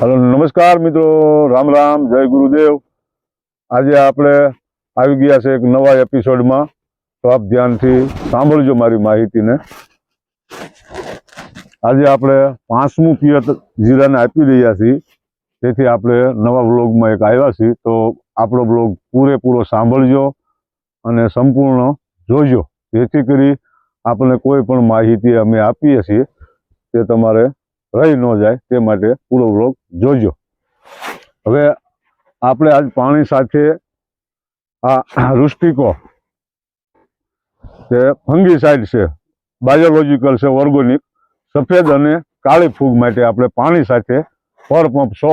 Hello, નમસ્કાર મિત્રો. રામ રામ. જય ગુરુદેવ. આજે આપણે આવી ગયા છે એક નવા એપિસોડમાં તો આપ ધ્યાનથી સાંભળજો મારી માહિતીને. આજે આપણે પાંચમું પિયત જીરાને આપી રહ્યા છીએ. તેથી આપણે નવા બ્લોગમાં એક આવ્યા છીએ. તો આપણો બ્લોગ પૂરેપૂરો સાંભળજો અને સંપૂર્ણ જોજો. જેથી કરી આપણને કોઈ પણ માહિતી અમે આપીએ છીએ તે તમારે રહી ન જાય તે માટે પૂરો વ્લોગ જોજો. હવે આપણે આજ પાણી સાથે આ રુસ્ટિકો તે ફંગીસાઇડ છે, બાયોલોજીકલ છે, ઓર્ગોનિક, સફેદ અને કાળી ફૂગ માટે આપણે પાણી સાથે પર પંપ સો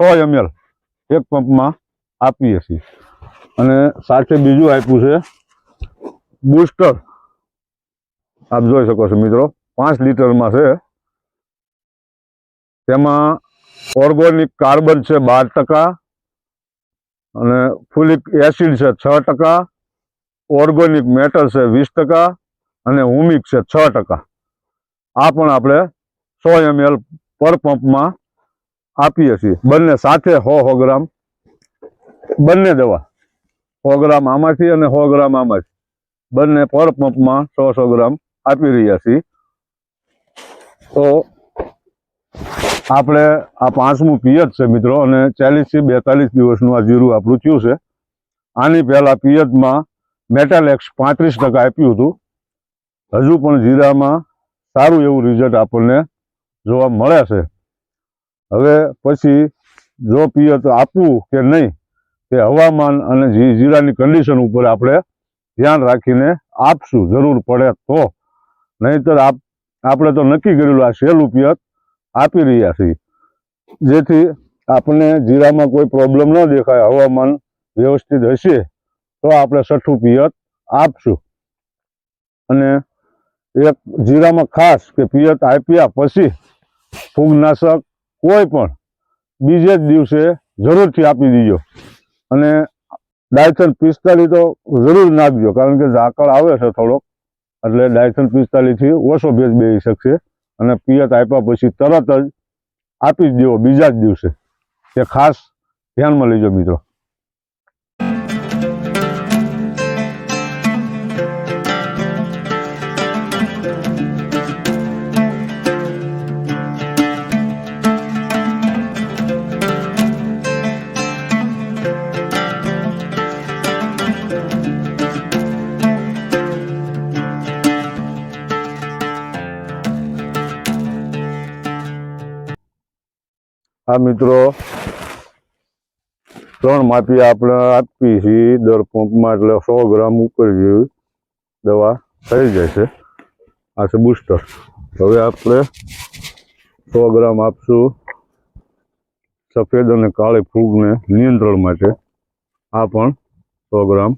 સો એમએલ એક પંપમાં આપીએ છીએ. અને સાથે બીજું આપ્યું છે, બુસ્ટર. આપ જોઈ શકો છો મિત્રો, પાંચ લીટરમાં છે તેમાં ઓર્ગોનિક કાર્બન છે બાર ટકા અને ફુલિક એસિડ છે છ ટકા, ઓર્ગોનિક મેટર છે વીસ ટકા અને હુમિક છે છ ટકા. આ પણ આપણે સો એમએલ પર પંપમાં આપીએ છીએ. બંને સાથે સો સો ગ્રામ બંને દવા. સો ગ્રામ આમાંથી અને સો ગ્રામ આમાંથી. બંને પર પંપમાં સો સો ગ્રામ આપી રહ્યા છીએ. તો આપણે આ પાંચમું પિયત છે મિત્રો, અને ચાલીસથી બેતાલીસ દિવસનું આ જીરું આપણું થયું છે. આની પહેલાં પિયતમાં મેટાલેક્સ પાંત્રીસ ટકા આપ્યું હતું. હજુ પણ જીરામાં સારું એવું રિઝલ્ટ આપણને જોવા મળે છે. હવે પછી જો પિયત આપવું કે નહીં, તે હવામાન અને જીરાની કન્ડિશન ઉપર આપણે ધ્યાન રાખીને આપશું, જરૂર પડે તો. નહીંતર આપ, આપણે તો નક્કી કરેલું આ સહેલું પિયત આપી રહ્યા છીએ. જેથી આપણને જીરામાં કોઈ પ્રોબ્લેમ ન દેખાય, હવામાન વ્યવસ્થિત હશે, તો આપણે છઠ્ઠું પિયત આપશું. અને એક જીરામાં ખાસ કે પિયત આપ્યા પછી ફૂગનાશક કોઈ પણ બીજે જ દિવસે જરૂરથી આપી દીજો. અને ડાયથન પિસ્તાલીસ તો જરૂર નાખજો, કારણ કે ઝાકળ આવે છે થોડોક, એટલે ડાયથન પિસ્તાલીસથી ઓછો ભેજ બેસી શકશે. અને પિયત આપ્યા પછી તરત જ આપી જ દેવો બીજા જ દિવસે. તે ખાસ ધ્યાનમાં લેજો મિત્રો. આ મિત્રો. ત્રણ માપી આપણે આપીએ છીએ દર પંપમાં એટલે સો ગ્રામ ઉપર જેવી દવા થઈ જાય છે. આ છે બુસ્ટર. હવે આપણે સો ગ્રામ આપશું. સફેદ અને કાળી ફૂગને નિયંત્રણ માટે આ પણ સો ગ્રામ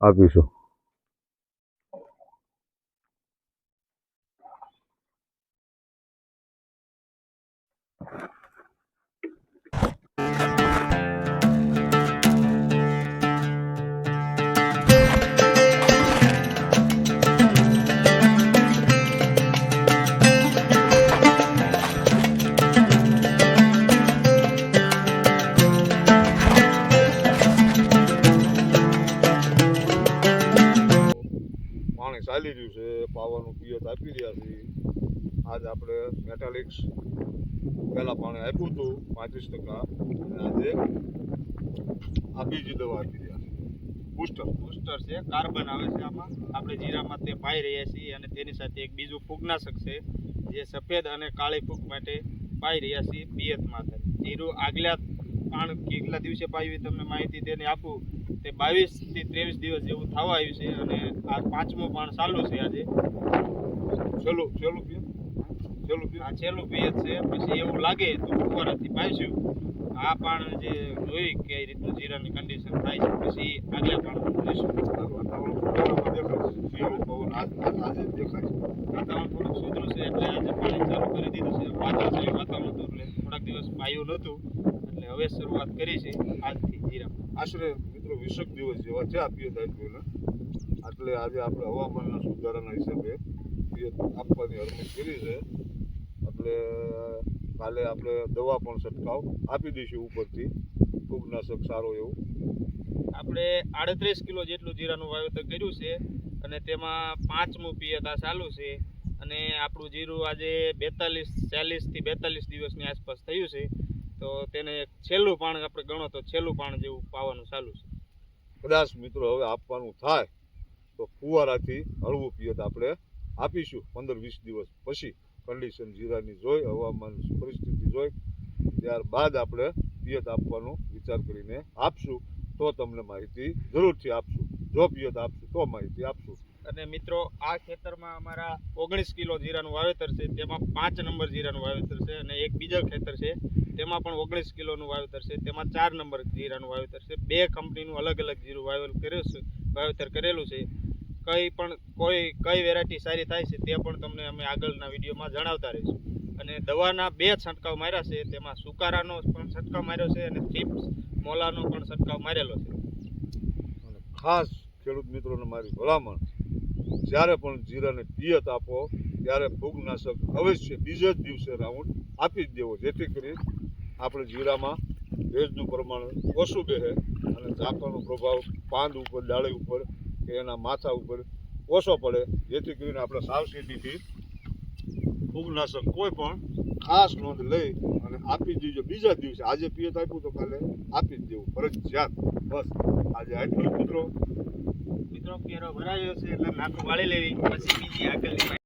આપીશું. આજ આપણે મેટાલિક્સ પહેલા પાણી આપ્યું હતું, પાંત્રીસ ટકા. અને આજે આ બીજી દવા આપી બુસ્ટર બુસ્ટર છે. કાર્બન આવે છે આમાં. આપણે જીરામાં તે પાઈ રહ્યા છીએ અને તેની સાથે એક બીજું ફૂગનાશક છે, જે સફેદ અને કાળી ફૂગ માટે પાઈ રહ્યા છીએ પિયત માથે. જીરું આગલા પાણ કેટલા દિવસે પાયું તમને માહિતી તેને આપું. તે બાવીસથી ત્રેવીસ દિવસ જેવું થવા આવ્યું છે અને આ પાંચમો પાણ ચાલુ છે આજે. છેલ્લું છેલ્લું પીએ છેલ્લું પીએ આ છેલ્લું પીએ છે. પછી એવું લાગે તો ફુવારાથી પાઈશું આ પાણ જે જોઈ કે રીતનું જીરાની કન્ડિશન થાય છે. પછી આગલા પાણ જોઈશું. વાતાવરણ આજ દેખાય વાતાવરણ થોડુંક સુધરું છે, એટલે આજે પાણી ચાલુ કરી દીધું છે. વાદળછાયું વાતાવરણ હતું એટલે થોડાક દિવસ પાયું નહોતું. હવે શરૂઆત કરી છે આજથી જીરા આશરે મિત્રો વીસેક દિવસ જેવા છે આ પિયત આપ્યું એટલે આજે આપણે હવામાનના સુધારાના હિસાબે પિયત આપવાની અરજી કરી છે. એટલે કાલે આપણે દવા પણ છંટકાવ આપી દઈશું ઉપરથી. ફૂગનાશક સારો એવું. આપણે આડત્રીસ કિલો જેટલું જીરાનું વાવેતર કર્યું છે અને તેમાં પાંચમું પિયત આ ચાલુ છે અને આપણું જીરું આજે બેતાલીસ ચાલીસથી બેતાલીસ દિવસની આસપાસ થયું છે. તો તેને છેલ્લું પાણ આપણે ગણો તો છેલ્લું પાણ જેવું પાવાનું ચાલુ છે. કદાચ મિત્રો હવે આપવાનું થાય તો ફુવારાથી હળવું પિયત આપણે આપીશું પંદર વીસ દિવસ પછી. કન્ડિશન જીરાની જોઈ હવામાન પરિસ્થિતિ જોઈ. ત્યારબાદ આપણે પિયત આપવાનો વિચાર કરીને આપશું. તો તમને માહિતી જરૂરથી આપશું. જો પિયત આપશું તો માહિતી આપશું. અને મિત્રો આ ખેતરમાં અમારા ઓગણીસ કિલો જીરાનું વાવેતર છે. તેમાં પાંચ નંબર જીરાનું વાવેતર છે અને એક બીજા ખેતર છે. તેમાં પણ ઓગણીસ કિલોનું વાવેતર છે. તેમાં ચાર નંબર જીરાનું વાવેતર છે. બે કંપનીનું અલગ અલગ જીરું વાવેલ કર્યું છે, વાવેતર કરેલું છે. કઈ પણ કોઈ, કઈ વેરાયટી સારી થાય છે તે પણ તમને અમે આગળના વિડીયોમાં જણાવતા રહીશું. અને દવાના બે છંટકાવ માર્યા છે. તેમાં સુકારાનો પણ છંટકાવ માર્યો છે અને ચિપ્સ, મોલાનો પણ છંટકાવ મારેલો છે. ખાસ ખેડૂત મિત્રોને મારી ભલામણ, જ્યારે પણ જીરાને પિયત આપો, ત્યારે ફૂગનાશક અવશ્ય બીજે જ દિવસે રાઉન્ડ આપી જ દેવો, જેથી કરી આપણે જીરામાં ભેજનું પ્રમાણ ઓછું બેસે અને ઝાકળનો પ્રભાવ પાંદ ઉપર, ડાળી ઉપર કે એના માથા ઉપર ઓછો પડે, જેથી કરીને આપણે સાવચેતીથી ફૂગનાશક કોઈ પણ ખાસ નોંધ લઈ અને આપી દીજો બીજા દિવસે. આજે પિયત આપ્યું તો કાલે આપી જ દેવું. ફરજિયાત. બસ. આજે આટલું મિત્રો. મિત્રો, કેરો ભરાયો છે એટલે નાખું વાળી લેવી. પછી બીજી આગળની